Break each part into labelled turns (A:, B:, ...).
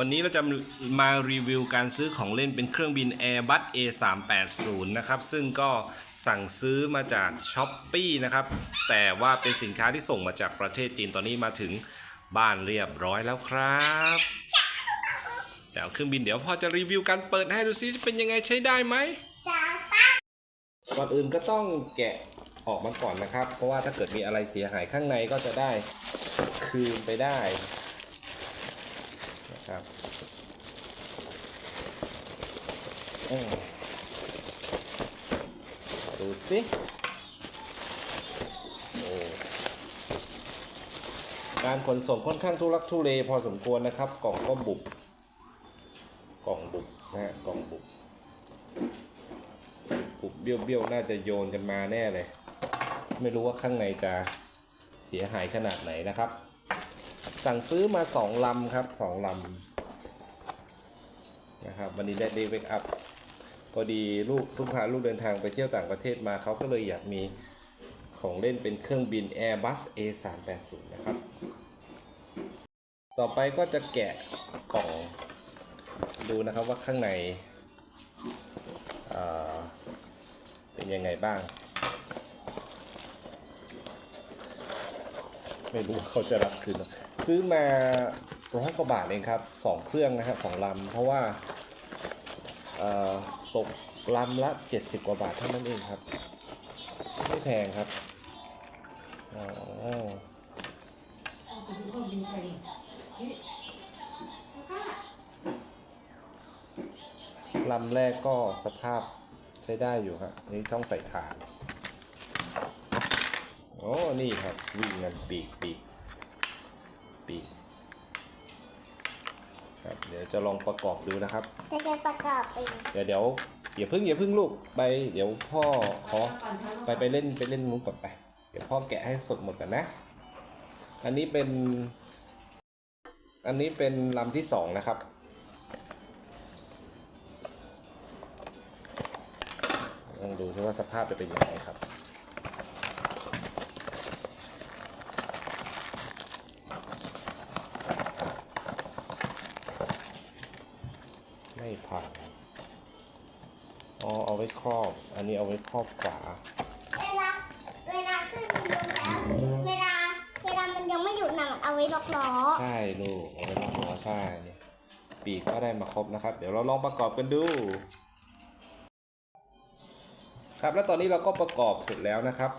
A: วันนี้เราจะมารีวิวการซื้อของเล่นเป็นเครื่องบิน Airbus A380 นะครับซึ่งก็สั่งซื้อมาจาก s h อ p e e นะครับแต่ว่าเป็นสินค้าที่ส่งมาจากประเทศจีนตอนนี้มาถึงบ้านเรียบร้อยแล้วครับแต่เอาเครื่องบินเดี๋ยวพ่อจะรีวิวการเปิดให้ดูซิจะเป็นยังไงใช้ได้ไหมก่อนอื่นก็ต้องแกะออกมาก่อนนะครับ เพราะว่าถ้าเกิดมีอะไรเสียหายข้างในก็จะได้คืนไปได้ ครับอืมดูสิโอการขนส่งค่อนข้างทุลักทุเลพอสมควรนะครับ กล่องก็บุบกล่องบุบนะฮะกล่องบุบปุบเบี้ยวๆน่าจะโยนกันมาแน่เลย ไม่รู้ว่าข้างในจะเสียหายขนาดไหนนะครับ สั่งซื้อมาสองลำครับสองลำนะครับวันนี้ได้ได้เวกอัพพอดีลูกทุกพาลูกเดินทางไปเที่ยวต่างประเทศมาเขาก็เลยอยากมีของเล่นเป็นเครื่องบิน Airbus A380 นะครับ ต่อไปก็จะแกะกล่องดูนะครับว่าข้างในเเป็นยังไงบ้าง ไม่รู้ว่าเขาจะรับคืนซื้อมาร้อยกว่าบาทเองครับสองเครื่องนะฮะสองลำเพราะว่าตกลำละ 70 กว่าบาทเท่านั้นเองครับ ไม่แพงครับลำแรกก็สภาพใช้ได้อยู่ครับนี่ช่องใส่ถ่าน โอ้นี่ครับวิ่งกันปีกปีกปีกครับเดี๋ยวจะลองประกอบดูนะครับ
B: จะจะประกอบเอง
A: เดี๋ยวเดี๋ยวอย่าเพิ่งอย่าเพิ่งลูกไปเดี๋ยวพ่อขอไปไปเล่นไปเล่นมุ้งก่อนไป เดี๋ยวพ่อแกะให้สดหมดกันนะ อันนี้เป็น อันนี้เป็นลำที่สองนะครับ ลองดูซิว่าสภาพจะเป็นยังไงครับ ไม่ผ่านอ๋อเอาไว้ครอบ อันนี้เอาไว้ครอบฝา
B: เวลา เวลาขึ้นมันลงแล้วเวลา เวลามันยังไม่หยุดนะมันเอาไว้ล็อกล้อ
A: ใช่ลูกเอาไว้ล็อกล้อใช่ ปีกก็ได้มาครบนะครับ เดี๋ยวเราลองประกอบกันดู ครับ แล้วตอนนี้เราก็ประกอบเสร็จแล้วนะครับ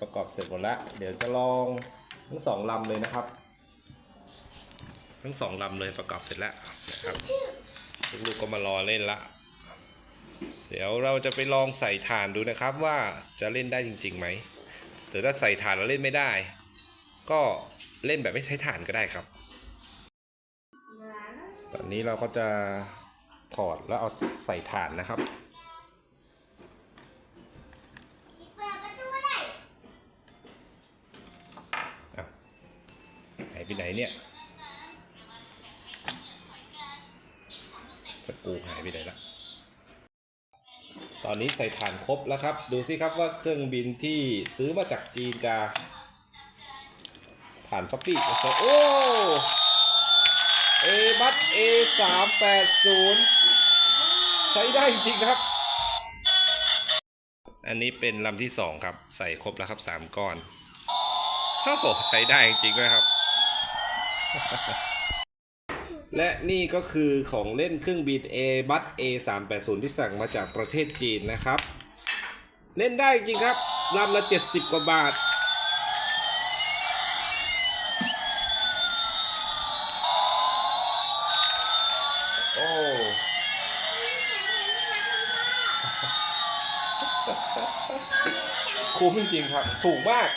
A: ประกอบเสร็จหมดแล้ว เดี๋ยวจะลองทั้งสองลำเลยนะครับ ทั้งสองลำเลยประกอบเสร็จแล้วนะครับ ลูกๆก็มารอเล่นละ เดี๋ยวเราจะไปลองใส่ฐานดูนะครับว่าจะเล่นได้จริงๆไหมแต่ถ้าใส่ฐานแล้วเล่นไม่ได้ ก็เล่นแบบไม่ใช้ฐานก็ได้ครับ ตอนนี้เราก็จะถอดแล้วเอาใส่ฐานนะครับหายไปไหนเนี่ย สกูหายไปไหนละตอนนี้ใส่ฐานครบแล้วครับ ดูสิครับว่าเครื่องบินที่ซื้อมาจากจีนจะผ่านช้อปปี้โอ้เอบัตเอสามแปดศูนย์ใช้ได้จริงครับ อันนี้เป็นลำที่สองครับ ใส่ครบแล้วครับสามก้อนโอ้โหใช้ได้จริงด้วยครับ และนี่ก็คือของเล่นเครื่องบิน A บัต A 3 8 0ที่สั่งมาจากประเทศจีนนะครับ เล่นได้จริงครับลำละ 70 กว่าบาท โอ้คุ้มจริงๆครับ ถูกมาก